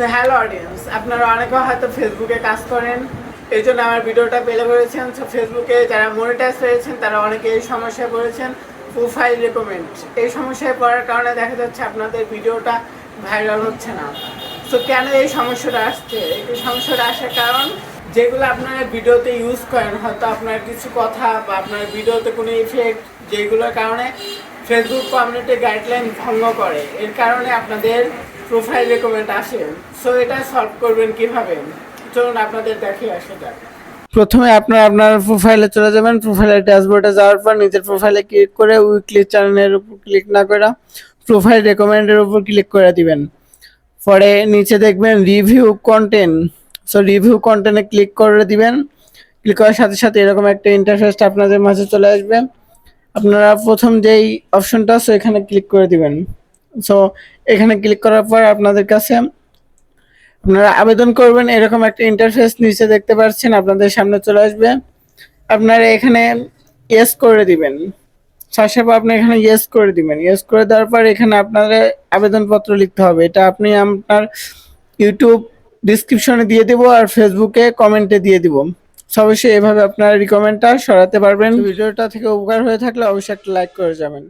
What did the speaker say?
So hello audience আপনারা অনেকে হয়তো ফেসবুকে কাজ করেন। এই জন্য আমার ভিডিওটা পেলে পড়েছেন সো ফেসবুকে যারা মনিটাইজ পেয়েছেন তারা অনেকে এই সমস্যায় পড়েছেন। প্রোফাইল রেকমেন্ড এই সমস্যায় পড়ার কারণে দেখা যাচ্ছে আপনাদের ভিডিওটা ভাইরাল হচ্ছে না। সো কেন এই সমস্যাটা আসছে? এই সমস্যাটা আসার কারণ, যেগুলো আপনারা ভিডিওতে ইউজ করেন, হয়তো আপনার কিছু কথা বা আপনার ভিডিওতে কোনো ইফেক্ট যেগুলোর কারণে ফেসবুক কমিউনিটি গাইডলাইন ভঙ্গ করে। এর কারণে আপনাদের প্রোফাইল রেকমেন্ড আসে। সো এটা সলভ করবেন কীভাবে? চলুন আপনাদের দেখে আসা যাক। প্রথমে আপনার আপনার প্রোফাইলে চলে যাবেন। প্রোফাইলের ড্যাশবোর্ডে যাওয়ার পর নিজের প্রোফাইলে ক্লিক করে উইকলি চ্যানেলের উপর ক্লিক না করে প্রোফাইল রেকমেন্ডের উপর ক্লিক করে দিবেন। পরে নিচে দেখবেন রিভিউ কন্টেন্ট সো রিভিউ কন্টেন্টে ক্লিক করে দিবেন। ক্লিক করার সাথে সাথে এরকম একটা ইন্টারফেস আপনাদের মাঝে চলে আসবে। আপনারা প্রথম যেই অপশনটা আছে এখানে ক্লিক করে দিবেন। সো এখানে ক্লিক করার পর আপনাদের কাছে আপনারা আবেদন করবেন। এরকম একটা ইন্টারফেস নিচে দেখতে পাচ্ছেন, আপনাদের সামনে চলে আসবে। আপনারা এখানে ইয়েস করে দিবেন। সাথে আপনি এখানে ইয়েস করে দিবেন। ইয়েস করে দেওয়ার পর এখানে আপনাদের আবেদনপত্র লিখতে হবে। এটা আপনি আপনার ইউটিউব ডিসক্রিপশনে দিয়ে দিব আর ফেসবুকে কমেন্টে দিয়ে দিব। অবশ্যই এভাবে আপনার রিকমেন্ডটা সরাতে পারবেন। ভিডিওটা থেকে উপকার হয়ে থাকলে অবশ্যই একটা লাইক করে যাবেন।